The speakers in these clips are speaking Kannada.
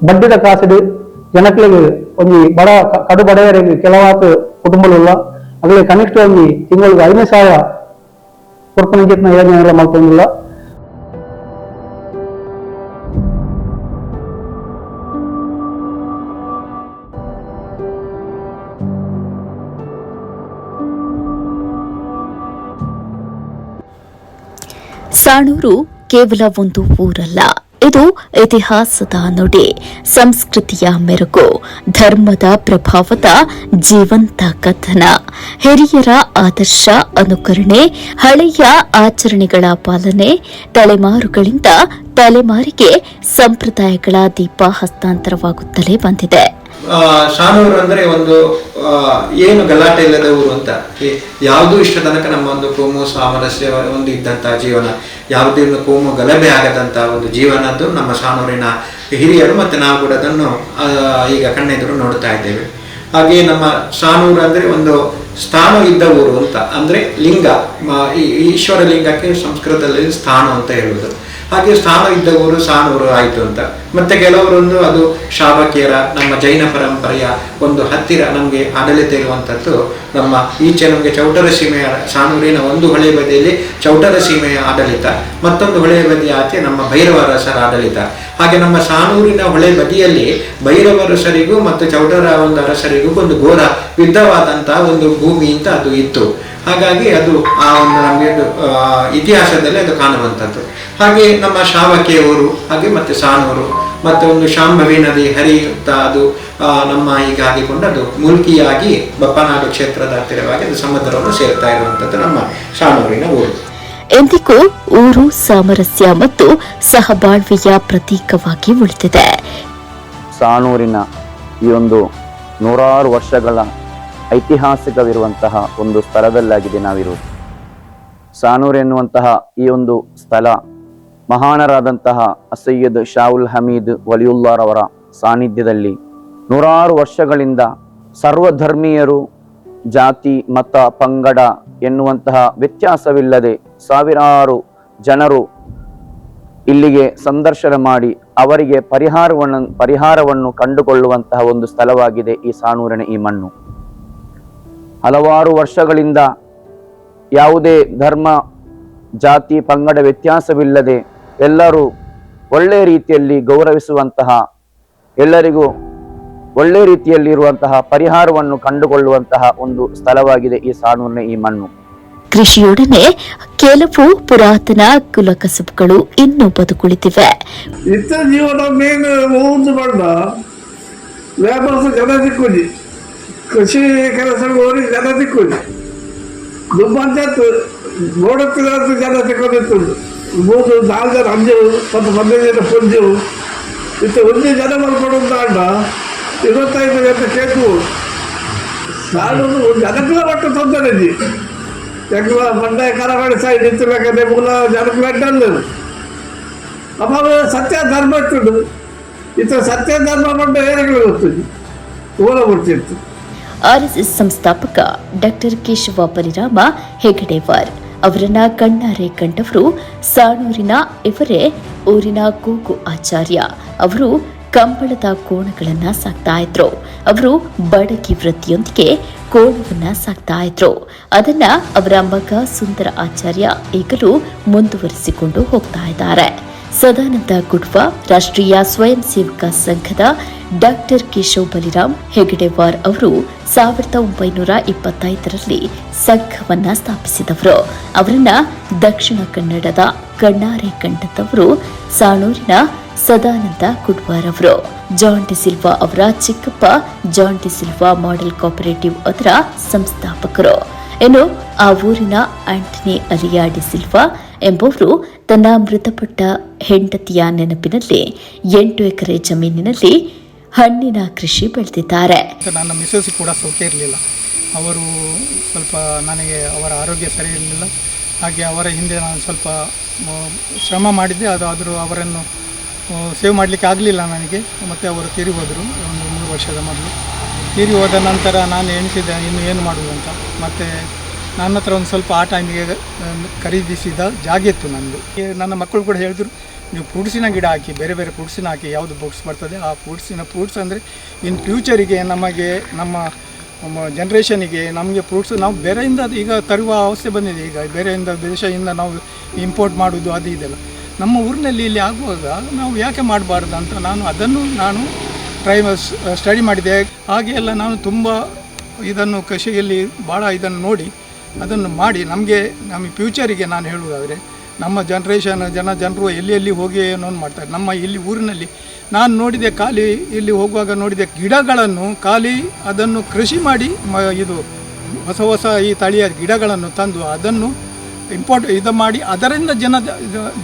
ಬಡ್ಡಿದ ಕಾಸಿಡು ಜನಕ್ಲಿಗೆ ಒಂಜಿ ಬಡ ಕಡು ಬಡವರಿಗೆ ಕೆಲವಾತು ಕುಟುಂಬಲುಲ್ಲ ಅಗಲಿ ಕನಿಷ್ಠ ಒಂಜಿ ತಿಂಗಳಿಗೆ ಐದನೇ ಸಾವಿರ ಕೊಡ್ಕೊಂಡು ಜೊತೆ ಯೋಜನೆ ಮಾಡ್ಕೊಂಡಿಲ್ಲ ಸಾಣೂರು ಕೇವಲ ಒಂದು ಊರಲ್ಲ ಇದು ಇತಿಹಾಸದ ನುಡಿ, ಸಂಸ್ಕೃತಿಯ ಮೆರುಗು, ಧರ್ಮದ ಪ್ರಭಾವದ ಜೀವಂತ ಕಥನ. ಹಿರಿಯರ ಆದರ್ಶ ಅನುಕರಣೆ, ಹಳೆಯ ಆಚರಣೆಗಳ ಪಾಲನೆ, ತಲೆಮಾರುಗಳಿಂದ ತಲೆಮಾರಿಗೆ ಸಂಪ್ರದಾಯಗಳ ದೀಪ ಹಸ್ತಾಂತರವಾಗುತ್ತಲೇ ಬಂದಿದೆ. ಶಾನೂರು ಅಂದ್ರೆ ಒಂದು ಏನು ಗಲಾಟೆ ಇಲ್ಲದ ಊರು ಅಂತ. ಯಾವುದೂ ಇಷ್ಟ ತನಕ ನಮ್ಮ ಒಂದು ಕೋಮು ಸಾಮರಸ್ಯ ಒಂದು ಇದ್ದಂತಹ ಜೀವನ. ಯಾವುದೇ ಒಂದು ಕೋಮು ಗಲಭೆ ಆಗದಂತಹ ಒಂದು ಜೀವನ ಅದು ನಮ್ಮ ಶಾನೂರಿನ ಹಿರಿಯರು ಮತ್ತೆ ನಾವು ಕೂಡ ಅದನ್ನು ಈಗ ಕಣ್ಣೆದುರು ನೋಡ್ತಾ ಇದ್ದೇವೆ. ಹಾಗೆ ನಮ್ಮ ಶಾನೂರು ಅಂದ್ರೆ ಒಂದು ಸ್ಥಾನ ಇದ್ದ ಊರು ಅಂತ. ಅಂದ್ರೆ ಲಿಂಗ ಈ ಈಶ್ವರ ಲಿಂಗಕ್ಕೆ ಸಂಸ್ಕೃತದಲ್ಲಿ ಸ್ಥಾನ ಅಂತ ಹೇಳುವುದು. ಹಾಗೆ ಸ್ಥಾನ ಇದ್ದವರು ಸಾನವರು ಆಯಿತು ಅಂತ. ಮತ್ತೆ ಕೆಲವರೊಂದು ಅದು ಶಾವಕಿಯರ ನಮ್ಮ ಜೈನ ಪರಂಪರೆಯ ಒಂದು ಹತ್ತಿರ ನಮಗೆ ಆಡಳಿತ ಇರುವಂಥದ್ದು ನಮ್ಮ ಈಚೆ ನಮಗೆ ಚೌಟರ ಸೀಮೆಯ ಸಾನೂರಿನ ಒಂದು ಹೊಳೆ ಬದಿಯಲ್ಲಿ ಚೌಟರ ಸೀಮೆಯ ಆಡಳಿತ, ಮತ್ತೊಂದು ಹೊಳೆ ಬದಿಯ ಆಚೆ ನಮ್ಮ ಭೈರವರಸರ ಆಡಳಿತ. ಹಾಗೆ ನಮ್ಮ ಶಾನೂರಿನ ಹೊಳೆ ಬದಿಯಲ್ಲಿ ಭೈರವ ಅರಸರಿಗೂ ಮತ್ತು ಚೌಡರ ಒಂದು ಅರಸರಿಗೂ ಒಂದು ಘೋರ ಯುದ್ಧವಾದಂತಹ ಒಂದು ಭೂಮಿ ಅಂತ ಅದು ಇತ್ತು. ಹಾಗಾಗಿ ಅದು ಆ ಒಂದು ನಮಗೆ ಇತಿಹಾಸದಲ್ಲಿ ಅದು ಕಾಣುವಂಥದ್ದು. ಹಾಗೆ ನಮ್ಮ ಶಾವಕಿಯವರು, ಹಾಗೆ ಮತ್ತೆ ಸಾಣೂರು ಮತ್ತೆ ಒಂದು ಶಾಂಭವಿ ನದಿ ಹರಿಯುತ್ತಾ ಅದು ನಮ್ಮ ಈಗ ಆಗಿಕೊಂಡು ಅದು ಮುಲ್ಕಿಯಾಗಿ ಬಪ್ಪನಾಡು ಕ್ಷೇತ್ರದ ಹತ್ತಿರವಾಗಿ ಅದು ಸಮುದ್ರವನ್ನು ಸೇರ್ತಾ ಇರುವಂಥದ್ದು ನಮ್ಮ ಶಾಣೂರಿನ ಊರು. ಎಂದಿಗೂ ಊರು ಸಾಮರಸ್ಯ ಮತ್ತು ಸಹಬಾಳ್ವೆಯ ಪ್ರತೀಕವಾಗಿ ಉಳಿದಿದೆ. ಸಾನೂರಿನ ಈ ಒಂದು ನೂರಾರು ವರ್ಷಗಳ ಐತಿಹಾಸಿಕವಿರುವಂತಹ ಒಂದು ಸ್ಥಳದಲ್ಲಾಗಿದೆ ನಾವಿರುವುದು ಸಾನೂರ್ ಎನ್ನುವಂತಹ ಈ ಒಂದು ಸ್ಥಳ ಮಹಾನರಾದಂತಹ ಅಸಯ್ಯದ್ ಶಾಹುಲ್ ಹಮೀದ್ ವಲಿಯುಲ್ಲಾರವರ ಸಾನ್ನಿಧ್ಯದಲ್ಲಿ ನೂರಾರು ವರ್ಷಗಳಿಂದ ಸರ್ವಧರ್ಮೀಯರು ಜಾತಿ, ಮತ, ಪಂಗಡ ಎನ್ನುವಂತಹ ವ್ಯತ್ಯಾಸವಿಲ್ಲದೆ ಸಾವಿರಾರು ಜನರು ಇಲ್ಲಿಗೆ ಸಂದರ್ಶನ ಮಾಡಿ ಅವರಿಗೆ ಪರಿಹಾರವನ್ನು ಪರಿಹಾರವನ್ನು ಕಂಡುಕೊಳ್ಳುವಂತಹ ಒಂದು ಸ್ಥಳವಾಗಿದೆ ಈ ಸಾನೂರಿನ ಈ ಮಣ್ಣು. ಹಲವಾರು ವರ್ಷಗಳಿಂದ ಯಾವುದೇ ಧರ್ಮ, ಜಾತಿ, ಪಂಗಡ ವ್ಯತ್ಯಾಸವಿಲ್ಲದೆ ಎಲ್ಲರೂ ಒಳ್ಳೆ ರೀತಿಯಲ್ಲಿ ಗೌರವಿಸುವಂತಹ, ಎಲ್ಲರಿಗೂ ಒಳ್ಳೆ ರೀತಿಯಲ್ಲಿ ಇರುವಂತಹ ಪರಿಹಾರವನ್ನು ಕಂಡುಕೊಳ್ಳುವಂತಹ ಒಂದು ಸ್ಥಳವಾಗಿದೆ ಈ ಸಾನೂರಿನ ಈ ಮಣ್ಣು. ಕೃಷಿಯೊಡನೆ ಕೆಲವು ಪುರಾತನ ಕುಲಕಸುಬುಗಳು ಇನ್ನೂ ಬದುಕುಳಿತಿವೆ ಇತ್ತ ಜೀವನ ಮೇನ್ ಒಂದು ಬಣ್ಣ ವ್ಯಾಪಾರ ಜನ ದಿಕ್ಕುಜಿ ಕೃಷಿ ಕೆಲಸ ಹೋಗಿ ಜನ ದಿಕ್ಕುಜಿ ದುಬ್ಬಂತದ್ದು ನೋಡುತ್ತಿಲ್ಲ ಜನ ತಿಕ್ಕೊಂಡಿತ್ತು ಮೂರು, ನಾಲ್ಕು ಜನ ಅಂಜು ಮತ್ತು ಹದಿನೈದು ಜನ ಪುಂಜು ಇತ್ತ ಒಂದು ಜನ ಮಲ್ಕೊಂಡು ಅಂಡ ಇವತ್ತೈದು ಗಂಟೆ ಕೇಕು ನಾನು ಪಿಲ ಮಟ್ಟ ತೊಂದರೆ ಇದ್ದಿ ಯಾಕಂದ್ರೆ ಮಂಡ್ಯ ಕರಾವಳಿ ಸೈಡ್ ಇತ್ತು ಬೇಕಾದ್ರೆ ಮೂಲ ಜನಗಳ ಅಡ್ಡಲ್ಲ ಅಪ್ಪ ಸತ್ಯ ಧರ್ಮ ಇರ್ತುಂಡು ಇತ್ತ ಸತ್ಯ ಧರ್ಮ ಮಂಡ ಏನೆಗಳು ಗೊತ್ತಿದ್ದು ಓಲ ಬರ್ತಿತ್ತು ಆರ್ಎಸ್ಎಸ್ ಸಂಸ್ಥಾಪಕ ಡಾಕ್ಟರ್ ಕೇಶವ ಪರಿರಾಮ ಹೆಗಡೆವಾರ್ ಅವರನ್ನ ಕಣ್ಣಾರೆ ಕಂಡವರು ಸಾಣೂರಿನ ಇವರೇ ಊರಿನ ಕೂಗು ಆಚಾರ್ಯ ಅವರು ಕಂಬಳದ ಕೋಣಗಳನ್ನು ಸಾಕ್ತಾ ಇದ್ರು. ಅವರು ಬಡಗಿ ವೃತ್ತಿಯೊಂದಿಗೆ ಕೋಣವನ್ನ ಸಾಕ್ತಾ ಇದ್ರು. ಅದನ್ನ ಅವರ ಮಗ ಸುಂದರ ಆಚಾರ್ಯ ಈಗಲೂ ಮುಂದುವರಿಸಿಕೊಂಡು ಹೋಗ್ತಾ ಇದ್ದಾರೆ. ಸದಾನಂದ ಗುಡ್ವ, ರಾಷ್ಟ್ರೀಯ ಸ್ವಯಂ ಸೇವಕ ಸಂಘದ ಡಾಕ್ಟರ್ ಕೇಶವ್ ಬಲಿರಾಮ್ ಹೆಗಡೆವಾರ್ ಅವರು ಸಾವಿರದ ಒಂಬೈನೂರ ಇಪ್ಪತ್ತೈದರಲ್ಲಿ ಸಂಘವನ್ನ ಸ್ಥಾಪಿಸಿದವರು. ಅವರನ್ನ ದಕ್ಷಿಣ ಕನ್ನಡದ ಕಣ್ಣಾರೆ ಕಂಡದವರು ಸಾಣೂರಿನ ಸದಾನಂದ ಕುಡ್ವಾರ್ ಅವರು. ಜಾನ್ ಡಿ ಸಿಲ್ವಾ ಅವರ ಚಿಕ್ಕಪ್ಪ John De Silva model cooperative ಅದರ ಸಂಸ್ಥಾಪಕರು. ಇನ್ನು ಆ ಊರಿನ ಆಂಟನಿ ಅಲಿಯಾ ಡಿ ಸಿಲ್ವಾ ಎಂಬುವರು ತನ್ನ ಮೃತಪಟ್ಟ ಹೆಂಡತಿಯ ನೆನಪಿನಲ್ಲಿ ಎಂಟು ಎಕರೆ ಜಮೀನಿನಲ್ಲಿ ಹಣ್ಣಿನ ಕೃಷಿ ಬೆಳೆದಿದ್ದಾರೆ. ನನ್ನ ಮಿಸಸ್ ಕೂಡ ಸೌಖ್ಯ ಇರಲಿಲ್ಲ. ಅವರು ಸ್ವಲ್ಪ ನನಗೆ ಅವರ ಆರೋಗ್ಯ ಸರಿ ಇರಲಿಲ್ಲ. ಹಾಗೆ ಅವರ ಹಿಂದೆ ನಾನು ಸ್ವಲ್ಪ ಶ್ರಮ ಮಾಡಿದ್ದೆ. ಅದು ಆದರೂ ಅವರನ್ನು ಸೇವ್ ಮಾಡಲಿಕ್ಕೆ ಆಗಲಿಲ್ಲ ನನಗೆ. ಮತ್ತು ಅವರು ತೀರಿ ಹೋದರು, ಒಂದು ಮೂರು ವರ್ಷದ ಮೊದಲು. ತೀರಿ ಹೋದ ನಂತರ ನಾನು ಎಣಿಸಿದ್ದೆ, ಇನ್ನು ಏನು ಮಾಡೋದು ಅಂತ. ಮತ್ತು ನನ್ನ ಹತ್ರ ಒಂದು ಸ್ವಲ್ಪ ಆ ಟೈಮಿಗೆ ಖರೀದಿಸಿದ ಜಾಗ ಇತ್ತು ನನ್ನದು ನನ್ನ ಮಕ್ಕಳು ಕೂಡ ಹೇಳಿದ್ರು, ನೀವು ಫ್ರೂಟ್ಸಿನ ಗಿಡ ಹಾಕಿ, ಬೇರೆ ಬೇರೆ ಫ್ರೂಟ್ಸಿನ ಹಾಕಿ, ಯಾವುದು ಬುಕ್ಸ್ ಬರ್ತದೆ, ಆ ಫ್ರೂಟ್ಸಿನ, ಫ್ರೂಟ್ಸ್ ಅಂದರೆ ಇನ್ ಫ್ಯೂಚರಿಗೆ ನಮಗೆ, ನಮ್ಮ ಜನ್ರೇಷನಿಗೆ ನಮಗೆ ಫ್ರೂಟ್ಸ್ ನಾವು ಬೇರೆಯಿಂದ, ಈಗ ತರುವ ಅವಸ್ಥೆ ಬಂದಿದೆ. ಈಗ ಬೇರೆಯಿಂದ ದೇಶದಿಂದ ನಾವು ಇಂಪೋರ್ಟ್ ಮಾಡೋದು ಅದು ಇದೆಲ್ಲ. ನಮ್ಮ ಊರಿನಲ್ಲಿ ಇಲ್ಲಿ ಆಗುವಾಗ ನಾವು ಯಾಕೆ ಮಾಡಬಾರ್ದು ಅಂತ ನಾನು ಅದನ್ನು ನಾನು ಟ್ರೈ ಸ್ಟಡಿ ಮಾಡಿದೆ. ಹಾಗೆ ಎಲ್ಲ ನಾನು ತುಂಬ ಇದನ್ನು ಕೃಷಿಯಲ್ಲಿ ಭಾಳ ಇದನ್ನು ನೋಡಿ ಅದನ್ನು ಮಾಡಿ ನಮಗೆ, ನಮ್ಮ ಫ್ಯೂಚರಿಗೆ ನಾನು ಹೇಳುವುದಾದರೆ ನಮ್ಮ ಜನ್ರೇಷನ್ ಜನ ಜನರು ಎಲ್ಲಿ ಎಲ್ಲಿ ಹೋಗಿ ಏನೋ ಮಾಡ್ತಾರೆ. ನಮ್ಮ ಇಲ್ಲಿ ಊರಿನಲ್ಲಿ ನಾನು ನೋಡಿದೆ ಖಾಲಿ ಇಲ್ಲಿ ಹೋಗುವಾಗ ನೋಡಿದೆ ಗಿಡಗಳನ್ನು ಖಾಲಿ ಅದನ್ನು ಕೃಷಿ ಮಾಡಿ ಇದು ಹೊಸ ಹೊಸ ಈ ತಳಿಯ ಗಿಡಗಳನ್ನು ತಂದು ಅದನ್ನು ಇಂಪೋರ್ಟ್ ಇದು ಮಾಡಿ ಅದರಿಂದ ಜನ,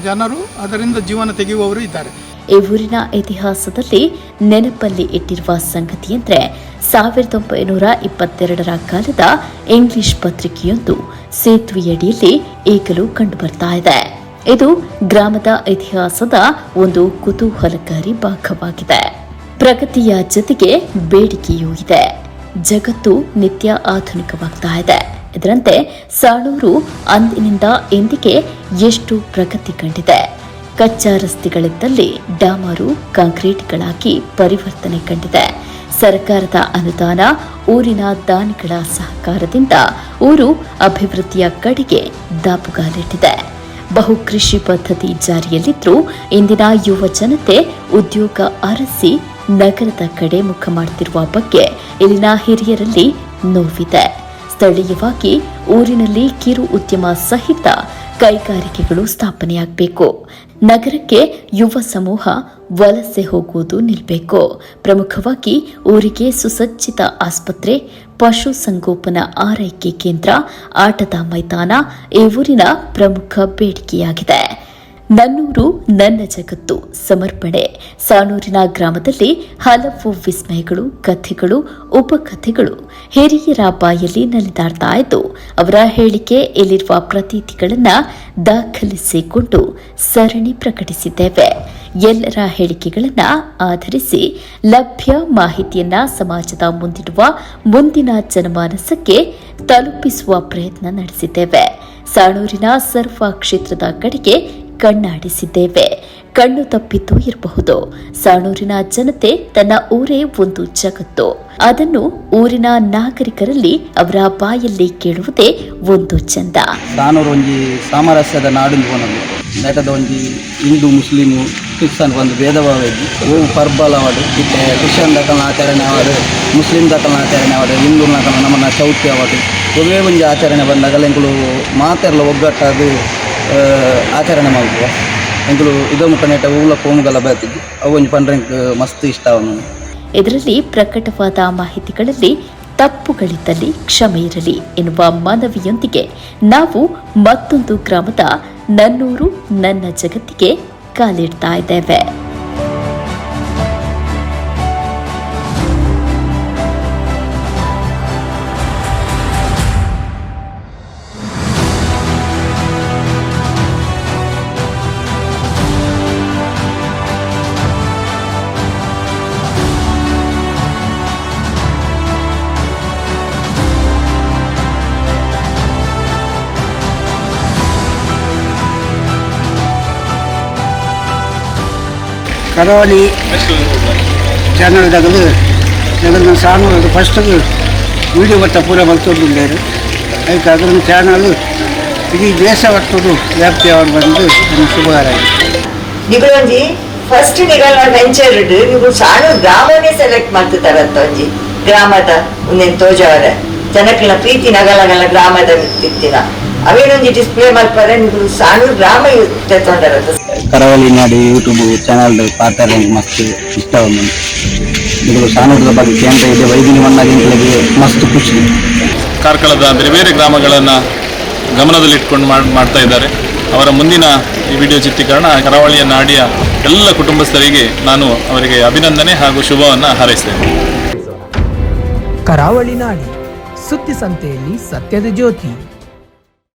ಜನರು ಅದರಿಂದ ಜೀವನ ತೆಗೆಯುವವರು ಇದ್ದಾರೆ. ಈ ಊರಿನ ಇತಿಹಾಸದಲ್ಲಿ ನೆನಪಲ್ಲಿ ಇಟ್ಟಿರುವ ಸಂಗತಿಯೆಂದರೆ ಸಾವಿರದ ಒಂಬೈನೂರ ಇಪ್ಪತ್ತೆರಡರ ಕಾಲದ ಇಂಗ್ಲಿಷ್ ಪತ್ರಿಕೆಯೊಂದು ಸೇತುವೆಯಡಿಯಲ್ಲಿ ಈಗಲೂ ಕಂಡುಬರ್ತಾ ಇದೆ. ಇದು ಗ್ರಾಮದ ಇತಿಹಾಸದ ಒಂದು ಕುತೂಹಲಕಾರಿ ಭಾಗವಾಗಿದೆ. ಪ್ರಗತಿಯ ಜೊತೆಗೆ ಬೇಡಿಕೆಯೂ ಇದೆ. ಜಗತ್ತು ನಿತ್ಯ ಆಧುನಿಕವಾಗ್ತಾ ಇದೆ. ಇದರಂತೆ ಸಾಳೂರು ಅಂದಿನಿಂದ ಇಂದಿಗೆ ಎಷ್ಟು ಪ್ರಗತಿ ಕಂಡಿದೆ. ಕಚ್ಚಾ ರಸ್ತೆಗಳಿದ್ದಲ್ಲಿ ಡಾಮರು ಕಾಂಕ್ರೀಟ್ಗಳಾಗಿ ಪರಿವರ್ತನೆ ಕಂಡಿದೆ. ಸರ್ಕಾರದ ಅನುದಾನ, ಊರಿನ ದಾನಿಗಳ ಸಹಕಾರದಿಂದ ಊರು ಅಭಿವೃದ್ಧಿಯ ಕಡೆಗೆ ದಾಪುಗಾಲಿಟ್ಟಿದೆ. ಬಹು ಕೃಷಿ ಪದ್ಧತಿ ಜಾರಿಯಲ್ಲಿದ್ದರೂ ಇಂದಿನ ಯುವ ಜನತೆ ಉದ್ಯೋಗ ಅರಸಿ ನಗರದ ಕಡೆ ಮುಖ ಮಾಡುತ್ತಿರುವ ಬಗ್ಗೆ ಇಲ್ಲಿನ ಹಿರಿಯರಲ್ಲಿ ನೋವಿದೆ. ಸ್ಥಳೀಯವಾಗಿ ಊರಿನಲ್ಲಿ ಕಿರು ಉದ್ಯಮ ಸಹಿತ ಕೈಗಾರಿಕೆಗಳು ಸ್ಥಾಪನೆಯಾಗಬೇಕು. ನಗರಕ್ಕೆ ಯುವ ಸಮೂಹ ವಲಸೆ ಹೋಗುವುದು ನಿಲ್ಲಬೇಕು ಪ್ರಮುಖವಾಗಿ ಊರಿಗೆ ಸುಸಜ್ಜಿತ ಆಸ್ಪತ್ರೆ, ಪಶು ಸಂಗೋಪನಾ ಆರೈಕೆ ಕೇಂದ್ರ, ಆಟದ ಮೈದಾನ ಈ ಊರಿನ ಪ್ರಮುಖ ಬೇಡಿಕೆಯಾಗಿದೆ. ನನ್ನೂರು ನನ್ನ ಜಗತ್ತು ಸಮರ್ಪಣೆ. ಸಾಣೂರಿನ ಗ್ರಾಮದಲ್ಲಿ ಹಲವು ವಿಸ್ಮಯಗಳು, ಕಥೆಗಳು, ಉಪಕಥೆಗಳು ಹಿರಿಯರ ಬಾಯಲ್ಲಿ ನಲಿದಾಡ್ತಾ ಇದ್ದು, ಅವರ ಹೇಳಿಕೆ ಇಲ್ಲಿರುವ ಪ್ರತೀತಿಗಳನ್ನ ದಾಖಲಿಸಿಕೊಂಡು ಸರಣಿ ಪ್ರಕಟಿಸಿದ್ದೇವೆ. ಎಲ್ಲರ ಹೇಳಿಕೆಗಳನ್ನ ಆಧರಿಸಿ ಲಭ್ಯ ಮಾಹಿತಿಯನ್ನ ಸಮಾಜದ ಮುಂದಿಡುವ ಮುಂದಿನ ಜನಮಾನಸಕ್ಕೆ ತಲುಪಿಸುವ ಪ್ರಯತ್ನ ನಡೆಸಿದ್ದೇವೆ. ಸಾಣೂರಿನ ಸರ್ವ ಕ್ಷೇತ್ರದ ಕಡೆಗೆ ಕಣ್ಣಾಡಿಸಿದ್ದೇವೆ. ಕಣ್ಣು ತಪ್ಪಿದ್ದು ಇರಬಹುದು. ಸಾಣೂರಿನ ಜನತೆ ತನ್ನ ಊರೇ ಒಂದು ಜಗತ್ತು. ಅದನ್ನು ಊರಿನ ನಾಗರಿಕರಲ್ಲಿ ಅವರ ಬಾಯಲ್ಲಿ ಕೇಳುವುದೇ ಒಂದು ಚಂದ. ಸಾನೂರು ಒಂಜಿ ಸಾಮರಸ್ಯದ ನಾಡು ನೆಟದ ಒಂಜಿ ಹಿಂದೂ, ಮುಸ್ಲಿಮು ಕ್ರಿಶ್ಚನ್ ಒಂದು ಭೇದ ಭಾವ ಇದ್ದು ಓ ಪರ್ಬಲ್ ಅವಾರ್ಡು ಇತ್ತೆ ಕ್ರಿಶ್ಚಿಯನ್ ದಕಲ್ನ ಆಚರಣೆ ಅವರು ಮುಸ್ಲಿಂ ದಕಲ್ನ ಆಚರಣೆ ಅವರು ಹಿಂದೂ ನಕಲ್ನ ನಮ್ಮನ್ನ ಚೌತಿ ಅವರು ಒಂದೇ ಒಂದು ಆಚರಣೆ ಬಂದಾಗಲೆಂಗಳು ಮಾತೆಲ್ಲ ಒಗ್ಗಟ್ಟದು ಆಚರಣೆ ಮಾಡುವ ಎಂಕುಲು ಇದೊಂದು ಮುಖ ನೆಟ ಊಲ ಕೋಮುಗಲ ಬರ್ತಿದ್ದು ಅವೊಂದು ಒಂಜಿ ಮಸ್ತ್ ಇಷ್ಟ ಅವನು. ಇದರಲ್ಲಿ ಪ್ರಕಟವಾದ ಮಾಹಿತಿಗಳಲ್ಲಿ ತಪ್ಪುಗಳಿದ್ದಲ್ಲಿ ಕ್ಷಮೆ ಇರಲಿ ಎನ್ನುವ ಮನವಿಯೊಂದಿಗೆ ನಾವು ಮತ್ತೊಂದು ಗ್ರಾಮದ ನನ್ನೂರು, ನನ್ನ ಜಗತ್ತಿಗೆ ಕಾಲಿಡ್ತಾ ಇದ್ದೇವೆ. ಕರಾವಳಿ ಚಾನಲ್ ತಗದು ಸಾಂಗ್ ಸಾನೂರು ಫಸ್ಟ್ ವಿಡಿಯೋ ಬರ್ತಾ ಪೂರ ಬರ್ತೊಂದಿದ್ದಾರೆ ಅದಕ್ಕೆ ಅದನ್ನು ಚಾನಲ್ ಇಡೀ ದೇಶ ಒಟ್ಟದು ವ್ಯಾಪ್ತಿ ಅವರು ಬಂದು ನನ್ನ ಶುಭಕಾರ ನಿಗಳೊಂಜಿ ಫಸ್ಟ್ ನಿಗಳ ವೆಂಚರ್ ಇಡು ನೀವು ಸಾಣು ಗ್ರಾಮನೇ ಸೆಲೆಕ್ಟ್ ಮಾಡ್ತಿದ್ದಾರಂತ ಒಂಜಿ. ಗ್ರಾಮದ ಒಂದೇನು ತೋಜವರ. ಜನಕ್ಲ ಪ್ರೀತಿ ನಗಲಗಲ ಗ್ರಾಮದ ತಿತ್ತಿನ ಅವೇನೊಂದು ಡಿಸ್ಪ್ಲೇ ಮಲ್ಪರೆ ನೀವು ಸಾಣು ಗ್ರಾಮ ತೆತ್ತೊಂಡರಂತ ಕರಾವಳಿ ನಾಡಿ ಯೂಟ್ಯೂಬ್ ಚಾನಲ್ ಪಾತ್ರ ಮಸ್ತ್ ಇಷ್ಟವನ್ನು ಇದು ಸಾನೂರದ ಬಗ್ಗೆ ಕೇಂದ್ರ ಇದೆ ವೈದ್ಯ ಮಣ್ಣಾಗಿ ಮಸ್ತ್ ಖುಷಿ. ಕಾರ್ಕಳದ ಬೇರೆ ಬೇರೆ ಗ್ರಾಮಗಳನ್ನು ಗಮನದಲ್ಲಿಟ್ಕೊಂಡು ಮಾಡ್ ಮಾಡ್ತಾ ಇದ್ದಾರೆ. ಅವರ ಮುಂದಿನ ಈ ವಿಡಿಯೋ ಚಿತ್ರೀಕರಣ ಕರಾವಳಿಯ ನಾಡಿಯ ಎಲ್ಲ ಕುಟುಂಬಸ್ಥರಿಗೆ ನಾನು ಅವರಿಗೆ ಅಭಿನಂದನೆ ಹಾಗೂ ಶುಭವನ್ನು ಹಾರೈಸ್ತೇನೆ. ಕರಾವಳಿ ನಾಡಿ ಸುದ್ದಿ ಸಂತೆಯಲ್ಲಿ ಸತ್ಯದ ಜ್ಯೋತಿ.